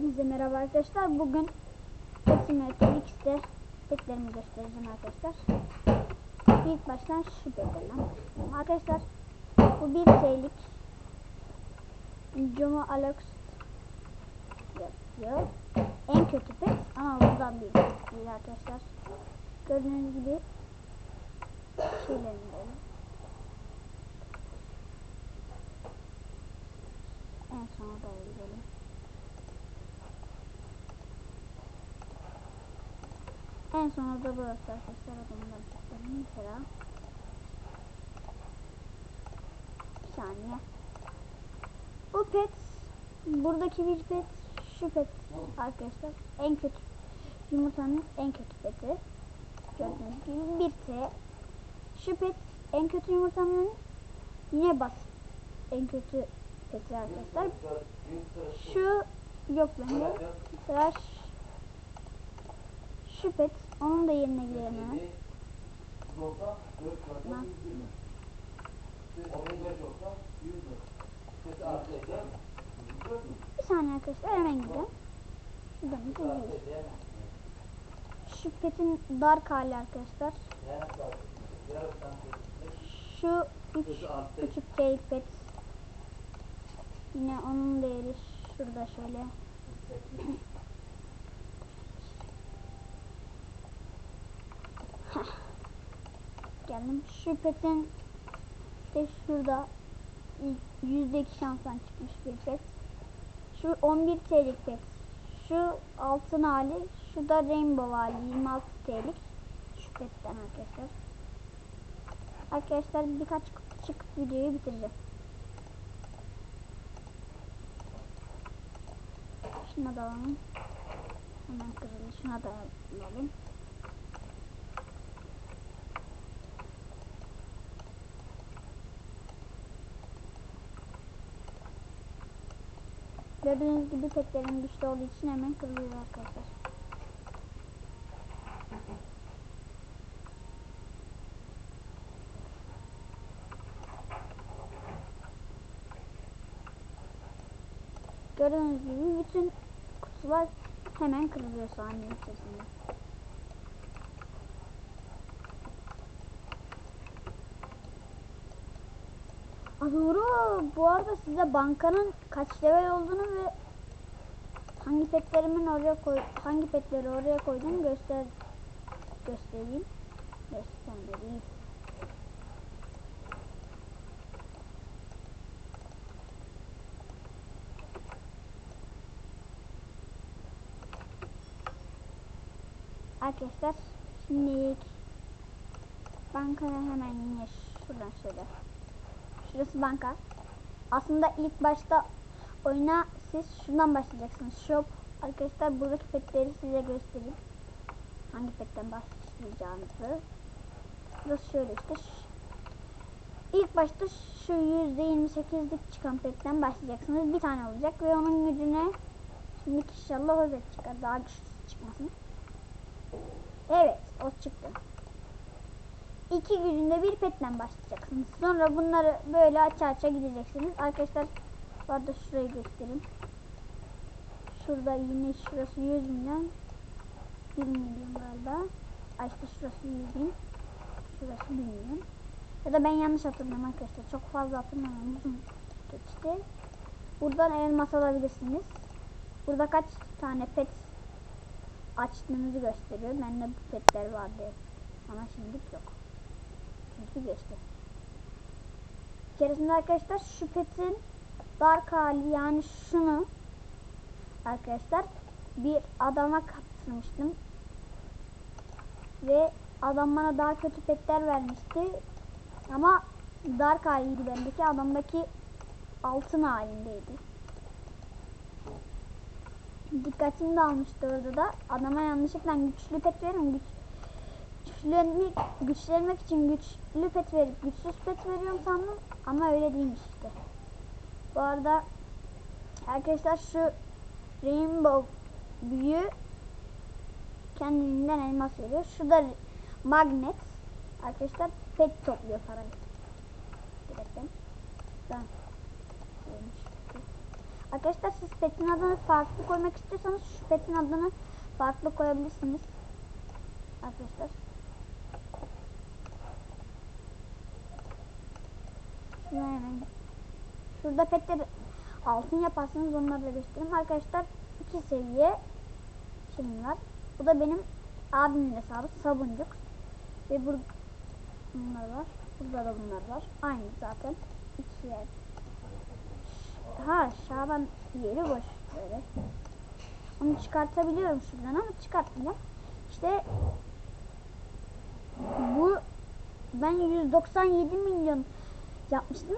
Hepinize merhaba arkadaşlar. Bugün Pet Simulator X'te petlerimi göstereceğim arkadaşlar. İlk baştan şu başlayalım. Arkadaşlar bu bir TL'lik Jomo Alex yapıyor. En kötü pet ama buradan bir pet değil arkadaşlar. Gördüğünüz gibi şeylerin böyle. En sona doğru gidelim. En sona da burası arkadaşlar adamlar petlerini mesela. Bir saniye. Bu pet buradaki bir pet şu pet arkadaşlar en kötü yumurtanın en kötü peti. Gördüğünüz gibi bir T. Şu pet en kötü yumurtanın yine bas en kötü peti arkadaşlar. Şu yok bende. Ş- şu pet. Onun da yerine girelim hemen. Bak. Bir saniye arkadaşlar hemen gidelim. Şuradan gidelim. Şu petin dark hali arkadaşlar. Şu 3 küçük tail pet. Yine onun değeri şurada şöyle. Heh. Geldim. Şu petin işte şurada yüzde iki şanstan çıkmış bir pet. Şu 11 TL'lik pet. Şu altın hali, şu da rainbow hali 26 TL'lik. Şu petten arkadaşlar. Arkadaşlar birkaç çıkıp videoyu bitireceğim. Şuna da alalım. Hemen kırıldı. Şuna da alalım. Gördüğünüz gibi petlerim güçlü olduğu için hemen kırılıyor arkadaşlar. Gördüğünüz gibi bütün kutular hemen kırılıyor saniye içerisinde. Doğru. Bu arada size bankanın kaç level olduğunu ve hangi petlerimin oraya koy hangi petleri oraya koyduğumu göster göstereyim. Göstermeliyim. Arkadaşlar şimdi bankaya hemen yine şuradan şöyle. Şurası banka. Aslında ilk başta oyuna siz şundan başlayacaksınız. Shop. Arkadaşlar buradaki petleri size göstereyim. Hangi petten başlayacağınızı. Burası şöyle işte. İlk başta şu %28'lik çıkan petten başlayacaksınız. Bir tane olacak ve onun gücüne şimdi inşallah o pet çıkar. Daha güçlüsü çıkmasın. Evet o çıktı. İki gücünde bir petten başlayacaksınız. Sonra bunları böyle aça aça gideceksiniz. Arkadaşlar bu arada şurayı göstereyim. Şurada yine şurası 100 milyon. 1 milyon galiba. Ay işte şurası 100 bin. Şurası 1 milyon. Ya da ben yanlış hatırlıyorum arkadaşlar. Çok fazla hatırlamıyorum. Uzun geçti. Buradan elmas alabilirsiniz. Burada kaç tane pet açtığınızı gösteriyor. Bende bu petler vardı. Ama şimdilik yok. Çünkü geçti. İçerisinde arkadaşlar şu petin dark hali yani şunu arkadaşlar bir adama kaptırmıştım. Ve adam bana daha kötü petler vermişti. Ama dark haliydi bendeki. Adamdaki altın halindeydi. Dikkatimi de almıştı orada da. Adama yanlışlıkla güçlü pet veriyorum. Güç, güçlenmek, güçlenmek için güçlü pet verip güçsüz pet veriyorum sandım. Ama öyle değilmiş işte. Bu arada arkadaşlar şu Rainbow büyü kendiliğinden elmas veriyor. Şu da magnet. Arkadaşlar pet topluyor parayı. Direkten. Ben. Arkadaşlar siz petin adını farklı koymak istiyorsanız şu petin adını farklı koyabilirsiniz. Arkadaşlar. Şurada petleri altın yaparsanız onları da göstereyim. Arkadaşlar iki seviye şeyim. Bu da benim abimin hesabı sabuncuk. Ve burada bunlar var. Burada da bunlar var. Aynı zaten. İki yer. Ha Şaban yeri boş böyle. Onu çıkartabiliyorum şuradan ama çıkartmayacağım. İşte bu ben 197 milyon yapmıştım.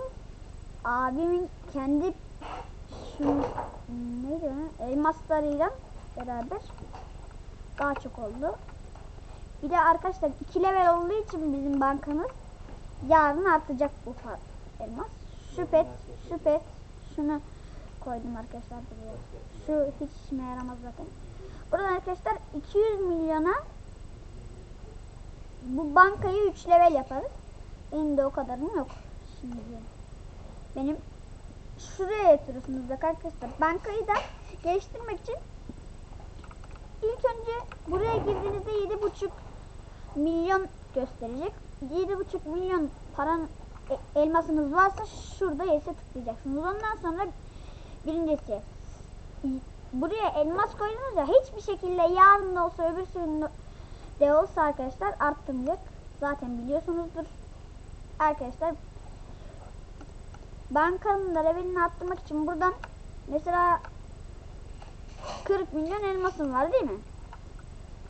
Abimin kendi şu neydi o? elmaslarıyla beraber daha çok oldu. Bir de arkadaşlar 2 level olduğu için bizim bankamız yarın artacak bu elmas. Şu pet, şunu koydum arkadaşlar buraya. Şu hiç işime yaramaz zaten. Buradan arkadaşlar 200 milyona bu bankayı 3 level yaparız. Benim de o kadarım yok. Şimdi benim şuraya yatırıyorsunuz arkadaşlar. Bankayı da geliştirmek için ilk önce buraya girdiğinizde 7,5 milyon gösterecek. 7,5 milyon paran e- elmasınız varsa şurada yes'e tıklayacaksınız. Ondan sonra birincisi buraya elmas koydunuz ya hiçbir şekilde yarın da olsa öbür gün de olsa arkadaşlar arttırmayacak. Zaten biliyorsunuzdur. Arkadaşlar bankanın da levelini arttırmak için buradan mesela 40 milyon elmasım var değil mi?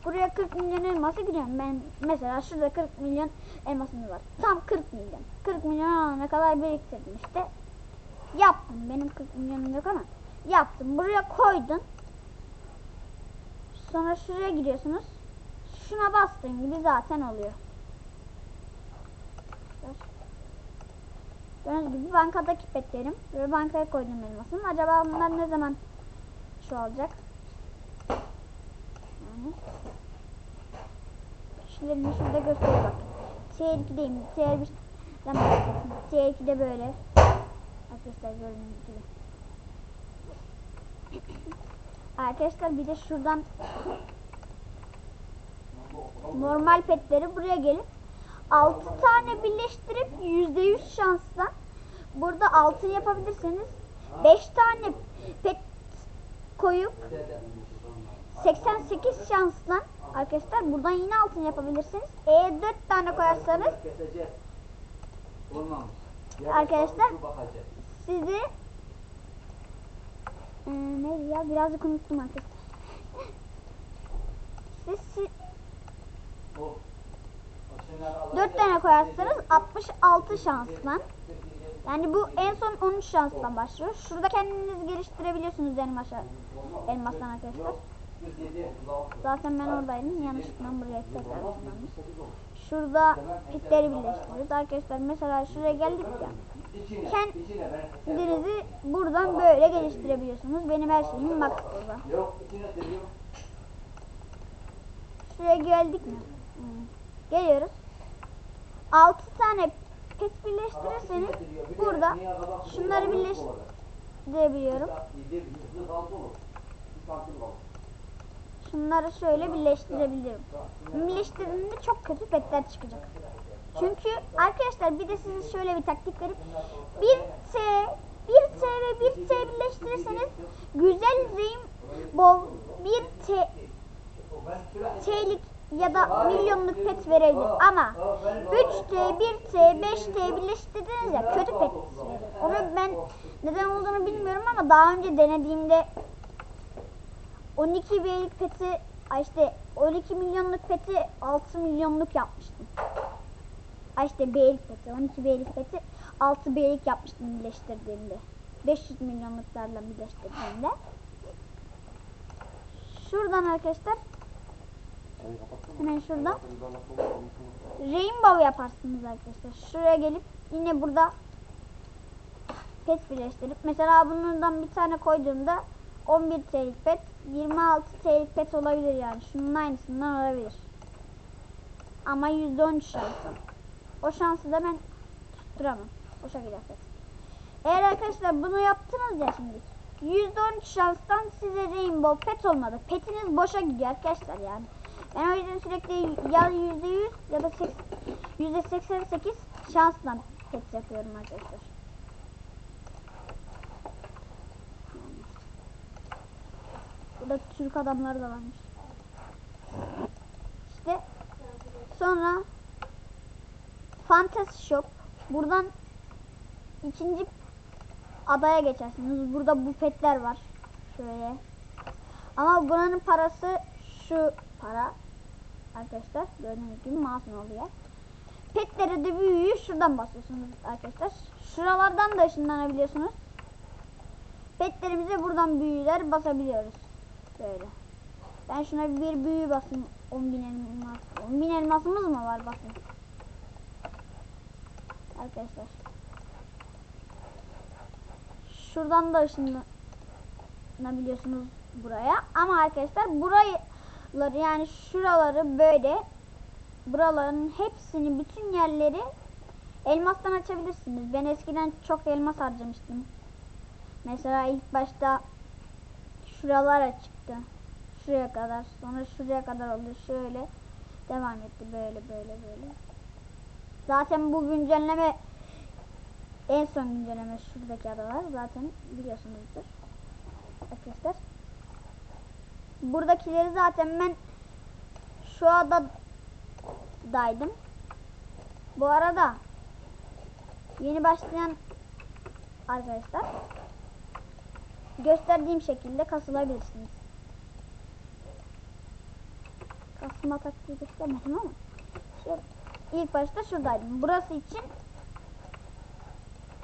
Buraya 40 milyon elması gidiyorum. Ben mesela şurada 40 milyon elmasım var. Tam 40 milyon. 40 milyon alana kadar biriktirdim işte. Yaptım. Benim 40 milyonum yok ama. Yaptım. Buraya koydun. Sonra şuraya giriyorsunuz. Şuna bastığın gibi zaten oluyor. Gördüğünüz gibi bankadaki petlerim ve bankaya koyduğum elmasım. Acaba bunlar ne zaman şu olacak? Yani. Kişilerini şurada gösteriyor bak. Tier 2'deyim. Tier 1'den başlayacaksın. Tier 2'de böyle. Arkadaşlar gördüğünüz gibi. Arkadaşlar bir de şuradan normal petleri buraya gelip 6 tane birleştirip %100 şansla burada altın yapabilirsiniz. 5 tane pet koyup 88 şansla arkadaşlar buradan yine altın yapabilirsiniz. Eğer 4 tane koyarsanız. Arkadaşlar, sizi ee, neydi ya birazcık unuttum arkadaşlar. Siz, siz 40 tane koyarsanız 66 şanslan. Yani bu en son 13 şanstan başlıyor. Şurada kendiniz geliştirebiliyorsunuz elmasa, elmastan arkadaşlar. Zaten ben oradaydım. Yanlışlıkla buraya tekrar ısınlanmış. Şurada pitleri birleştiriyoruz. Arkadaşlar mesela şuraya geldik ya. Kendinizi buradan böyle geliştirebiliyorsunuz. Benim her şeyim bak burada. Şuraya geldik mi? Geliyoruz. 6 tane pet birleştirirseniz burada şunları birleştirebiliyorum. Şunları şöyle birleştirebiliyorum. Birleştirdiğimde çok kötü petler çıkacak. Çünkü arkadaşlar bir de size şöyle bir taktik verip 1 T 1 T ve 1 T birleştirirseniz güzel rainbow 1 T T'lik ya da milyonluk pet verebilir ama 3T, 1T, 5T birleştirdiniz ya kötü pet. Onu ben neden olduğunu bilmiyorum ama daha önce denediğimde 12 B'lik peti işte 12 milyonluk peti 6 milyonluk yapmıştım. Ay işte B'lik peti 12 B'lik peti 6 B'lik yapmıştım birleştirdiğimde. 500 milyonluklarla birleştirdiğimde. Şuradan arkadaşlar hemen şuradan rainbow yaparsınız arkadaşlar. Şuraya gelip yine burada pet birleştirip mesela bundan bir tane koyduğumda 11 TL'lik pet 26 TL'lik pet olabilir yani. Şunun aynısından olabilir. Ama %13 şansı. O şansı da ben tutturamam. Boşa gider pet. Eğer arkadaşlar bunu yaptınız ya şimdi. %13 şanstan size Rainbow Pet olmadı. Petiniz boşa gidiyor arkadaşlar yani. Ben o yüzden sürekli ya %100 ya da seks- %88 şansla pet yapıyorum arkadaşlar. Burada Türk adamlar da varmış. İşte sonra Fantasy Shop. Buradan ikinci adaya geçersiniz. Burada bu petler var. Şöyle. Ama buranın parası şu para. Arkadaşlar gördüğünüz gibi masum oluyor. Petlere de büyüğü şuradan basıyorsunuz arkadaşlar. Şuralardan da ışınlanabiliyorsunuz. Petlerimize buradan büyüler basabiliyoruz. Böyle. Ben şuna bir büyü basayım. 10.000 elmas. 10.000 elmasımız mı var bakın. Arkadaşlar. Şuradan da ışınlanabiliyorsunuz buraya. Ama arkadaşlar buraları yani şuraları böyle buraların hepsini bütün yerleri elmastan açabilirsiniz. Ben eskiden çok elmas harcamıştım. Mesela ilk başta şuralara çıktı. Şuraya kadar. Sonra şuraya kadar oldu. Şöyle devam etti. Böyle böyle böyle. Zaten bu güncelleme en son güncelleme şuradaki adalar. Zaten biliyorsunuzdur. Arkadaşlar. Buradakileri zaten ben şu adadaydım. Bu arada yeni başlayan arkadaşlar gösterdiğim şekilde kasılabilirsiniz. Kasma taktiği göstermedim ama şu, ilk başta şuradaydım. Burası için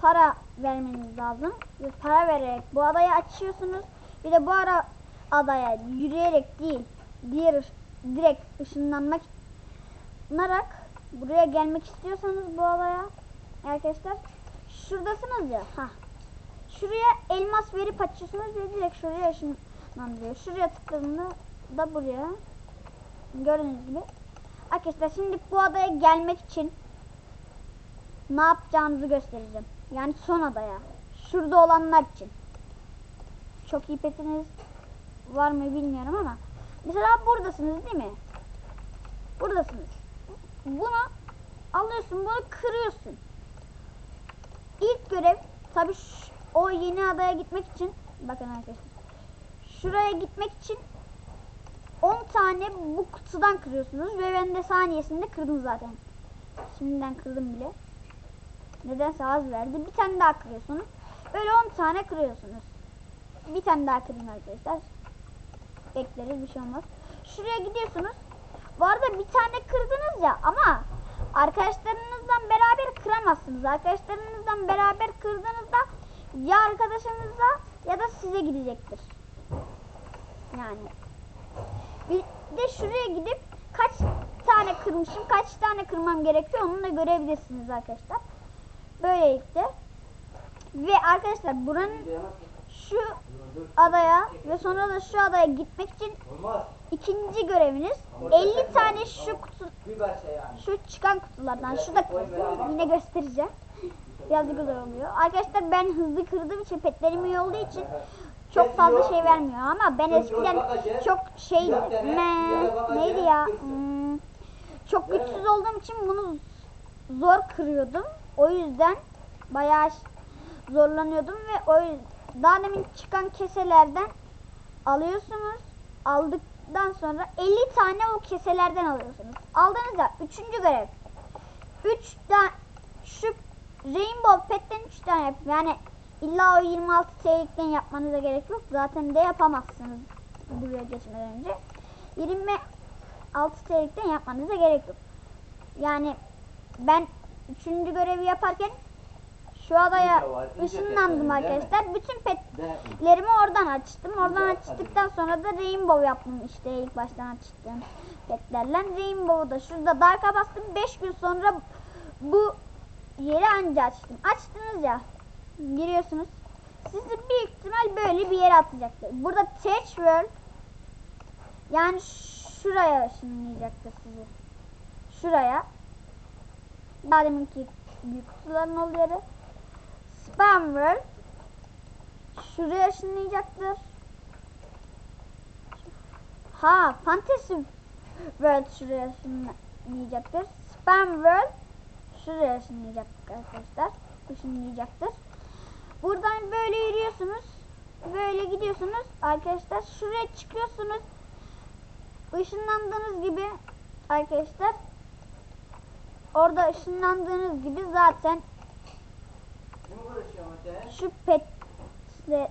para vermeniz lazım. Para vererek bu adayı açıyorsunuz. Bir de bu ara adaya yürüyerek değil, diğer direkt ışınlanmak ışınlanarak buraya gelmek istiyorsanız bu adaya arkadaşlar şuradasınız ya. Ha. Şuraya elmas verip açıyorsunuz ve direkt şuraya ışınlandırıyor. Şuraya tıkladığında da buraya gördüğünüz gibi. Arkadaşlar şimdi bu adaya gelmek için ne yapacağınızı göstereceğim. Yani son adaya. Şurada olanlar için. Çok iyi petiniz var mı bilmiyorum ama. Mesela buradasınız değil mi? Buradasınız. Bunu alıyorsun, bunu kırıyorsun. İlk görev tabi o yeni adaya gitmek için bakın arkadaşlar. Şuraya gitmek için 10 tane bu kutudan kırıyorsunuz ve ben de saniyesinde kırdım zaten. Şimdiden kırdım bile. Nedense az verdi. Bir tane daha kırıyorsunuz. Böyle 10 tane kırıyorsunuz. Bir tane daha kırayım arkadaşlar. Bekleriz bir şey olmaz. Şuraya gidiyorsunuz. Bu arada bir tane kırdınız ya ama arkadaşlarınızdan beraber kıramazsınız. Arkadaşlarınızdan beraber kırdığınızda ya arkadaşınıza ya da size gidecektir. Yani bir de şuraya gidip kaç tane kırmışım, kaç tane kırmam gerekiyor onu da görebilirsiniz arkadaşlar. Böylelikle ve arkadaşlar buranın şu adaya ve sonra da şu adaya gitmek için ikinci göreviniz 50 tane şu kutu şu çıkan kutulardan şu da yine göstereceğim. Birazcık zor oluyor. Arkadaşlar ben hızlı kırdığım için petlerim iyi olduğu için çok fazla şey vermiyor ama ben eskiden çok şey me, neydi ya? Hmm, çok güçsüz olduğum için bunu zor kırıyordum. O yüzden bayağı zorlanıyordum ve o yüzden daha demin çıkan keselerden alıyorsunuz. Aldıktan sonra 50 tane o keselerden alıyorsunuz. Aldığınızda üçüncü görev. 3 tane şu Rainbow Pet'ten 3 tane yap. Yani illa o 26 TL'likten yapmanıza gerek yok. Zaten de yapamazsınız buraya geçmeden önce. 26 TL'likten yapmanıza gerek yok. Yani ben üçüncü görevi yaparken şu adaya ışınlandım arkadaşlar. Bütün petlerimi oradan açtım. Oradan açtıktan sonra da Rainbow yaptım işte ilk baştan açtığım petlerle. Rainbow'u da şurada darka bastım. 5 gün sonra bu yeri anca açtım. Açtınız ya. Giriyorsunuz. Sizi büyük ihtimal böyle bir yere atacaktır. Burada Touch World yani şuraya ışınlayacaktır sizi. Şuraya. Daha deminki büyük kutuların olduğu yere. World şuraya ışınlayacaktır. Ha, Fantasy World şuraya ışınlayacaktır. Spam World şuraya ışınlayacaktır arkadaşlar. Işınlayacaktır. Buradan böyle yürüyorsunuz. Böyle gidiyorsunuz. Arkadaşlar şuraya çıkıyorsunuz. Işınlandığınız gibi arkadaşlar orada ışınlandığınız gibi zaten şu petle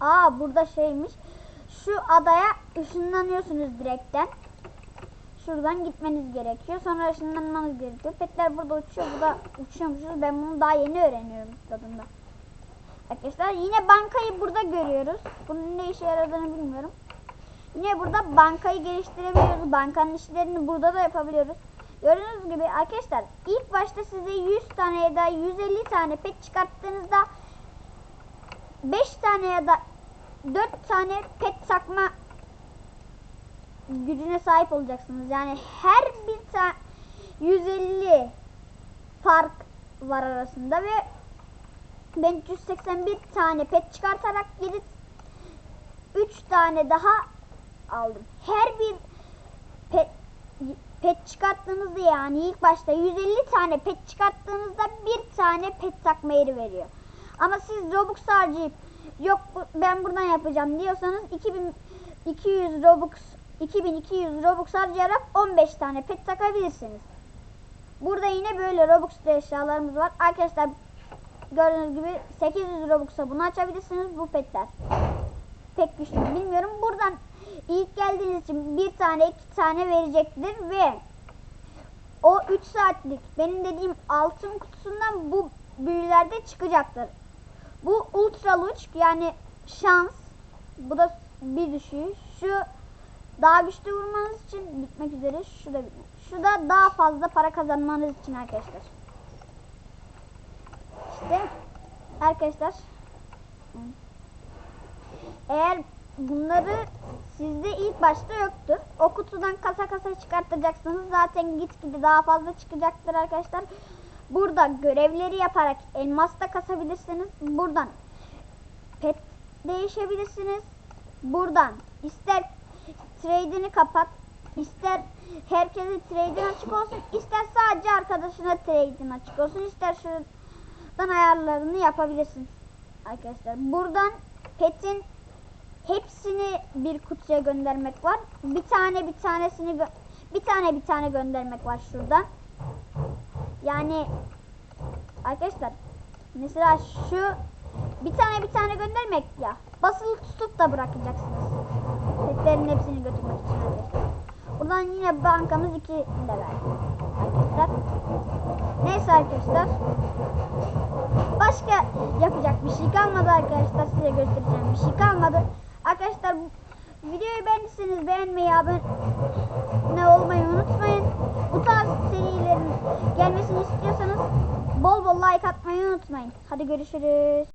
Aa burada şeymiş. Şu adaya ışınlanıyorsunuz direkten. Şuradan gitmeniz gerekiyor. Sonra ışınlanmanız gerekiyor. Petler burada uçuyor. Burada uçuyormuşuz. Ben bunu daha yeni öğreniyorum tadında. Arkadaşlar yine bankayı burada görüyoruz. Bunun ne işe yaradığını bilmiyorum. Yine burada bankayı geliştirebiliyoruz. Bankanın işlerini burada da yapabiliyoruz. Gördüğünüz gibi arkadaşlar ilk başta size 100 tane ya da 150 tane pet çıkarttığınızda 5 tane ya da 4 tane pet takma gücüne sahip olacaksınız. Yani her bir tane 150 fark var arasında ve ben 381 tane pet çıkartarak 7 3 tane daha aldım. Her bir pet pet çıkarttığınızda yani ilk başta 150 tane pet çıkarttığınızda bir tane pet takma yeri veriyor. Ama siz Robux harcayıp yok ben buradan yapacağım diyorsanız 2200 Robux 2200 Robux harcayarak 15 tane pet takabilirsiniz. Burada yine böyle Robux eşyalarımız var. Arkadaşlar gördüğünüz gibi 800 Robux'a bunu açabilirsiniz bu petler. Pek güçlü bilmiyorum. Buradan ilk geldiğiniz için bir tane iki tane verecektir ve o 3 saatlik benim dediğim altın kutusundan bu büyülerde çıkacaktır. Bu ultra luç yani şans. Bu da bir düşüğü. Şu daha güçlü vurmanız için bitmek üzere. Şu da bitmek. Şu da daha fazla para kazanmanız için arkadaşlar. İşte arkadaşlar eğer bunları sizde ilk başta yoktur. O kutudan kasa kasa çıkartacaksınız. Zaten gitgide daha fazla çıkacaktır arkadaşlar. Burada görevleri yaparak elmas da kasabilirsiniz. Buradan pet değişebilirsiniz. Buradan ister trade'ini kapat, ister herkese trade'in açık olsun, ister sadece arkadaşına trade'in açık olsun, ister şuradan ayarlarını yapabilirsin. Arkadaşlar buradan pet'in hepsini bir kutuya göndermek var. Bir tane bir tanesini bir tane bir tane göndermek var şuradan. Yani arkadaşlar mesela şu bir tane bir tane göndermek ya. Basılı tutup da bırakacaksınız. Petlerin hepsini götürmek için arkadaşlar. Buradan yine bankamız 2 level. Arkadaşlar. Neyse arkadaşlar. Başka yapacak bir şey kalmadı arkadaşlar. Size göstereceğim bir şey kalmadı. Arkadaşlar videoyu beğendiyseniz beğenmeyi, abone olmayı unutmayın. Bu tarz serilerin gelmesini istiyorsanız bol bol like atmayı unutmayın. Hadi görüşürüz.